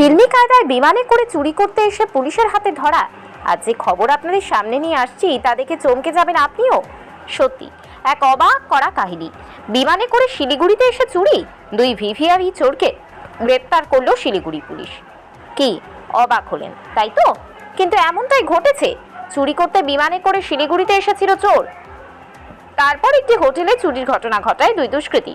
ফিল্মি কায়দায় বিমানে করে চুরি করতে এসে পুলিশের হাতে ধরা। আর যে খবর আপনাদের সামনে নিয়ে আসছি, তা দেখে চমকে যাবেন আপনিও। সত্যি, এক অবাক করা কাহিনী। বিমানে করে শিলিগুড়িতে এসে চুরি, দুই ভিভিআরই চোরকে গ্রেপ্তার করল শিলিগুড়ি পুলিশ। কি, অবাক হলেন, তাই তো? কিন্তু এমনটাই ঘটেছে। চুরি করতে বিমানে করে শিলিগুড়িতে এসেছিল চোর। তারপর একটি হোটেলে চুরির ঘটনা ঘটায় দুই দুষ্কৃতী।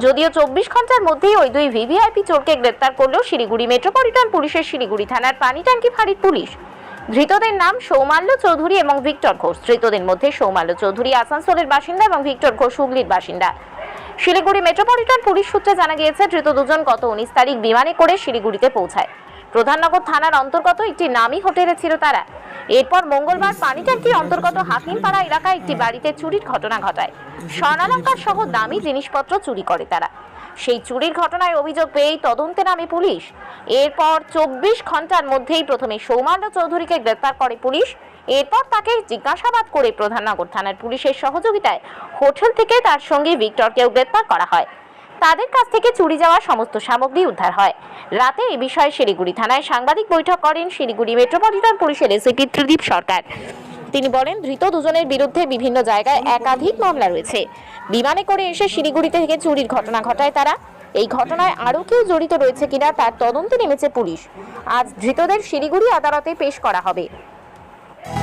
যদিও চব্বিশ ঘণ্টার মধ্যেই ওই দুই ভিভিআইপি চোরকে গ্রেপ্তার করল শিলিগুড়ি মেট্রোপলিটন পুলিশের শিলিগুড়ি থানার পানিটাঙ্কি ফাঁড়ির পুলিশ। ধৃতদের নাম সৌমাল্য চৌধুরী এবং ভিক্টর ঘোষ। ধৃতদের মধ্যে সৌমাল্য চৌধুরী, আসানসোলের বাসিন্দা এবং ভিক্টর ঘোষ, হুগলির বাসিন্দা। শিলিগুড়ি মেট্রোপলিটন পুলিশ সূত্রে জানা গিয়েছে, ধৃত দুজন গত উনিশ তারিখ বিমানে করে শিলিগুড়িতে পৌঁছায়। প্রধাননগর থানার অন্তর্গত একটি নামী হোটেলে ছিল তারা। এরপর মঙ্গলবার পানিট্যাঙ্কির অন্তর্গত হাকিমপাড়া এলাকায় একটি বাড়িতে চুরির ঘটনা ঘটায়। স্বর্ণালঙ্কার সহ দামি জিনিসপত্র চুরি করে তারা। সেই চুরির ঘটনায় অভিযোগ পেয়েই তদন্তে নামে পুলিশ। এরপর চব্বিশ ঘণ্টার মধ্যেই প্রথমে সৌমান্য চৌধুরীকে গ্রেপ্তার করে পুলিশ। এরপর তাকে জিজ্ঞাসাবাদ করে প্রধাননগর থানার পুলিশের সহযোগিতায় হোটেল থেকে তার সঙ্গে ভিক্টরকেও গ্রেপ্তার করা হয়। তাদের কাছ থেকে চুরি যাওয়া সমস্ত সামগ্রী উদ্ধার হয়। রাতে এ বিষয়ে শিলিগুড়ি থানায় সাংবাদিক বৈঠক করেন শিলিগুড়ি মেট্রোপলিটন পুলিশের এসিপি ত্রিদীপ সরকার। তিনি বলেন, ধৃত দুজনের বিরুদ্ধে বিভিন্ন জায়গায় একাধিক মামলা রয়েছে। বিমানে করে এসে শিলিগুড়িতে থেকে চুরির ঘটনা ঘটায় তারা। এই ঘটনায় আরও কেউ জড়িত রয়েছে কিনা তার তদন্তে নেমেছে পুলিশ। আজ ধৃতদের শিলিগুড়ি আদালতে পেশ করা হবে।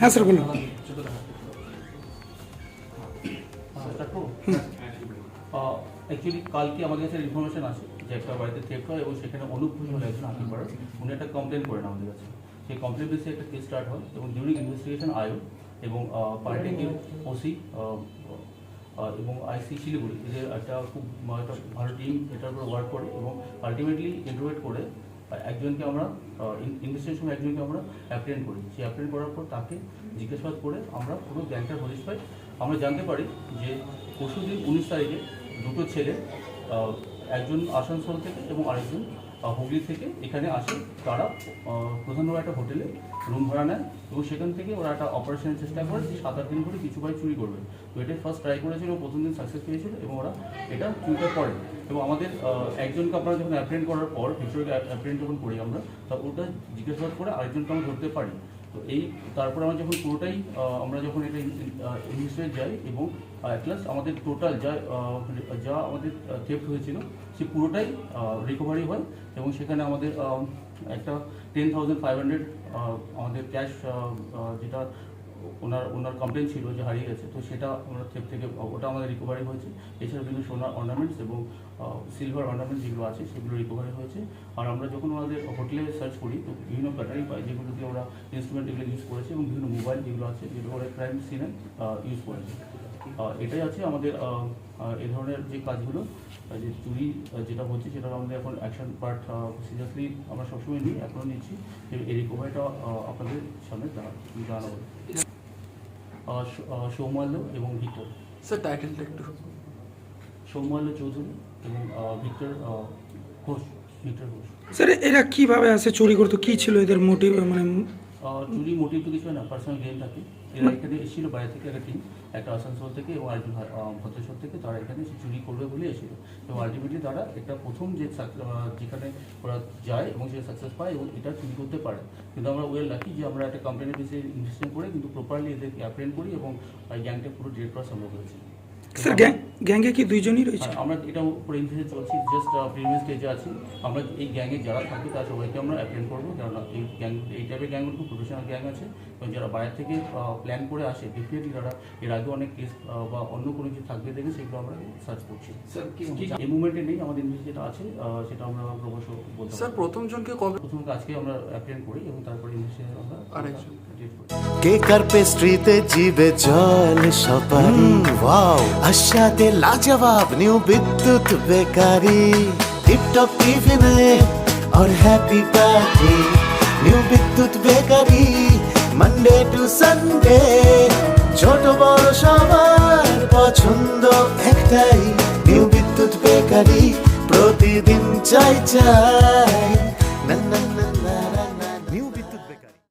হ্যাঁ স্যার, বলুন। অ্যাকচুয়ালি কালকে আমাদের কাছে ইনফরমেশন আছে যে একটা বাড়িতে থেফট হয় এবং সেখানে অনুপ ঘোষ বলে একজন আকিম পাড়ার উনি একটা কমপ্লেন করেন আমাদের কাছে। সেই কমপ্লেন বেসে একটা কেস স্টার্ট হয় এবং ডিউরিং ইনভেস্টিগেশন আয়ো এবং পার্টিকে ওসি এবং আইসি শিলিগুড়ি এদের একটা খুব একটা ভালো টিম এটার উপর ওয়ার্ক করে এবং আলটিমেটলি ইন্টারভেট করে একজনকে আমরা ইনভেস্টিগেশন একজনকে আমরা অ্যাপ্রেন্ড করি। সেই অ্যাপ্রেন্ড করার পর তাকে জিজ্ঞাসাবাদ করে আমরা পুরো গ্যাংটার হদিশ পাই আমরা জানতে পারি যে পরশু দিন উনিশ তারিখে দুটো ছেলে একজন আসানসোল থেকে এবং আরেকজন হুগলি থেকে এখানে আসে। তারা প্রধানভাবে একটা হোটেলে রুম ভাড়া নেয়। এবং সেখান থেকে ওরা একটা অপারেশনের চেষ্টা করে, যে সাত আট দিন করে কিছু ভাই চুরি করবে। তো এটা ফার্স্ট ট্রাই করেছিল প্রথম দিন সাকসেস পেয়েছিল এবং ওরা এটা চুরিটা করে। এবং আমাদের একজনকে আপনারা যখন অ্যাপ্রেন্ট করার পর, ভিতরে অ্যাপ্রেন্ট যখন করি আমরা, তা ওটা জিজ্ঞাসাবাদ করে আরেকজনকে আমরা ধরতে পারি। তো এই তারপর আমরা যখন পুরোটাই আমরা যখন এটা ইনভেস্টিগেট যাই এবং প্লাস আমাদের টোটাল যা যা আমাদের থেফট হয়েছিল, সে পুরোটাই রিকভারি হয় এবং সেখানে আমাদের একটা টেন থাউজেন্ড ফাইভ হান্ড্রেড আমাদের ক্যাশ যেটা ওনার ওনার কমপ্লেন ছিল যে হারিয়ে গেছে। তো সেটা ওনার থেপ থেকে ওটা আমাদের রিকভারি হয়েছে। এছাড়া বিভিন্ন সোনার অর্নামেন্টস এবং সিলভার অর্নামেন্টস যেগুলো আছে সেগুলো রিকভারি হয়েছে। আর আমরা যখন ওনাদের হোটেলে সার্চ করি তো বিভিন্ন ব্যাটারি পাই যেগুলো দিয়ে ওরা ইনস্ট্রুমেন্ট এগুলো ইউজ করেছে এবং বিভিন্ন মোবাইল যেগুলো আছে যেগুলো ওরা ক্রাইম সিনে ইউজ করেছে। এটাই আছে আমাদের আহ, ধরনের যে কাজগুলো যে চুরি যেটা হচ্ছে সেটা আমাদের এখন অ্যাকশন পার্ট সিরিয়াসলি আমরা সবসময় নিই এখনও নিচ্ছি। এই রিকভারিটা আপনাদের সামনে জানা- জানাব। সৌমাল্য এবং ভিক্টর। স্যার টাইটেলটা একটু। সৌমাল্য চৌধুরী এবং Victor Ghosh Victor Ghosh. Sir এরা কীভাবে আসে চুরি করতো? কি ছিল এদের মোটিভ মানে চুরি মোটিভ তো কিছু হয় না পার্সোনাল গেম থাকে। এরা এখানে এসেছিল বাইরে থেকে একটা টিম, একটা আসানসোল থেকে ও ভদ্রেশ্বর থেকে, তারা এখানে এসে চুরি করবে বলে এসেছিল। এবং আলটিমেটলি তারা একটা প্রথম যে যেখানে ওরা যায় এবং সে সাকসেস পায় এবং এটা চুরি করতে পারে। কিন্তু আমরা ওয়েল লাকি যে আমরা একটা কোম্পানির বেশি ইনভেস্টমেন্ট করে, কিন্তু প্রপারলি এদেরকে অ্যাপ্রেন্ড করি এবং গ্যাংটা পুরো ডেট করা সম্ভব হয়েছে গ্যাংয়ে কি দুইজনই রয়েছে? আমরা এটা উপরে ইনভেস্ট চলছি জাস্ট প্রিমিয়াম স্টেজে আছি। আমরা এই গ্যাংয়ে যারা থাকবে তার সবাইকে আমরা অ্যাপ্রেন্ড করব। কারণ এই গ্যাং এই টাইপের গ্যাংগুলো খুব প্রফেশনাল গ্যাং আছে। এবং যারা বাইরে থেকে প্ল্যান করে আসে ডেফিনেটলি তারা এর আগে অনেক কেস বা অন্য কোনো কিছু থাকবে দেখে সেগুলো আমরা সার্চ করছি। স্যার এই মুভমেন্টে নেই আমাদের ইনভেস্ট যেটা আছে সেটা আমরা ক্রমশ বলতে স্যার। প্রথম জনকে কবে প্রথমত আজকে আমরা অ্যাপ্রেন্ড করি এবং তারপরে ইনভেস্টে আমরা আরেকজন। কেক আর পেস্ট্রিতে জিবে জল সপারি ওয়াও আশাতে লাজবাব নিউ বিদ্যুৎ বেকারি টিপটপ টিফিনে और happy party new Bidyut bakery Monday to Sunday ছোট বড় সবার পছন্দ একটাই নিউ বিদ্যুৎ বেকারি প্রতিদিন চাই চাই